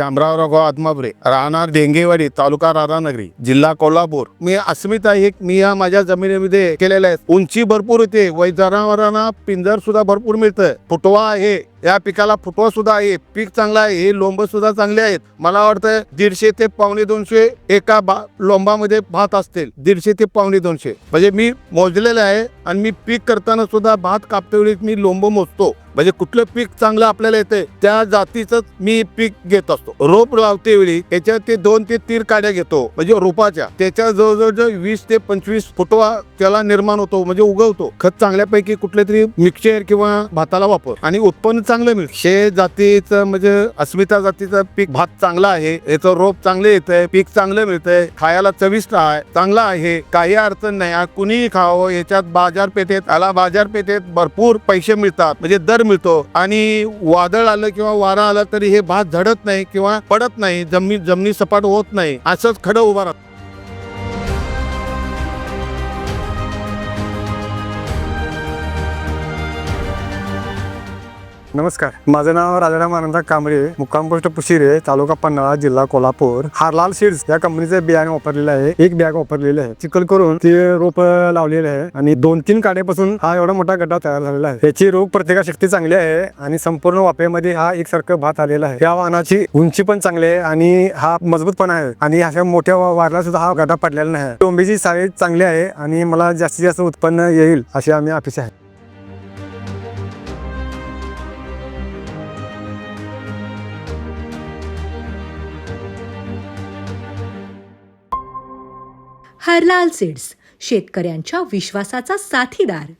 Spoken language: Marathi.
शामरावराव आत्माबरे राहणार डेंगेवाडी तालुका राधानगरी जिल्हा कोल्हापूर. मी अस्मिता एक मी या माझ्या जमिनीमध्ये केलेल्या आहेत. उंची भरपूर होते वै जनावरांना पिंजर सुद्धा भरपूर मिळतं फुटवा आहे. या पिकाला फुटवा सुद्धा आहे. पीक चांगलं आहे. हे लोंब सुद्धा चांगले आहेत. मला वाटतं दीडशे ते पावणे दोनशे एका बा लोंबामध्ये भात असतील. दीडशे ते पावणे दोनशे. म्हणजे मी मोजलेलं आहे आणि मी पीक करताना सुद्धा भात कापते वेळी मी लोंब मोजतो. म्हणजे कुठलं पीक चांगलं आपल्याला येते त्या जातीच मी पीक घेत असतो. रोप लावते वेळी त्याच्यात ते दोन ते तीन काड्या घेतो. म्हणजे रोपाच्या. त्याच्या जवळजवळ जवळ वीस ते पंचवीस फुटवा त्याला निर्माण होतो. म्हणजे उगवतो. खत चांगल्यापैकी कुठले तरी मिक्सचर किंवा भाताला वापर. आणि उत्पन्न चांगलं मिळतं. शे जातीचं म्हणजे अस्मिता जातीचं पीक भात चांगला आहे याचं रोप चांगले येतंय पीक चांगलं मिळतंय खायला चविष्ट आहे चांगला आहे काही अडचण नाही कुणीही खावं याच्यात बाजारपेठेत आला बाजारपेठेत भरपूर पैसे मिळतात म्हणजे दर मिळतो. आणि वादळ आलं किंवा वारा आला तरी हे भात झडत नाही किंवा पडत नाही जमीन जमिनी सपाट होत नाही असंच खडं उभा राहतं. नमस्कार. माझं नाव राजाराम आनंद कांबळे मुक्काम पोस्ट पुशिरे तालुका पन्हाळा जिल्हा कोल्हापूर. हा लाल सीड्स या कंपनीचे बियाणे वापरलेलं आहे. एक बॅग वापरलेलं आहे. चिकल करून ते रोप लावलेले आहे आणि दोन तीन काड्यापासून हा एवढा मोठा गड्डा तयार झालेला आहे. याची रोग प्रतिकारशक्ती चांगली आहे आणि संपूर्ण वाफेमध्ये हा एकसारखं भात आलेला आहे. या वाहनाची उंची पण चांगली आहे आणि हा मजबूत पण आहे आणि अशा मोठ्या वारला सुद्धा हा गड्डा पडलेला नाही. टोंबीची साईज चांगली आहे आणि मला जास्तीत जास्त उत्पन्न येईल अशी आम्ही अपेक्षा आहे. हरलाल सीड्स शेतकऱ्यांच्या विश्वासाचा साथीदार.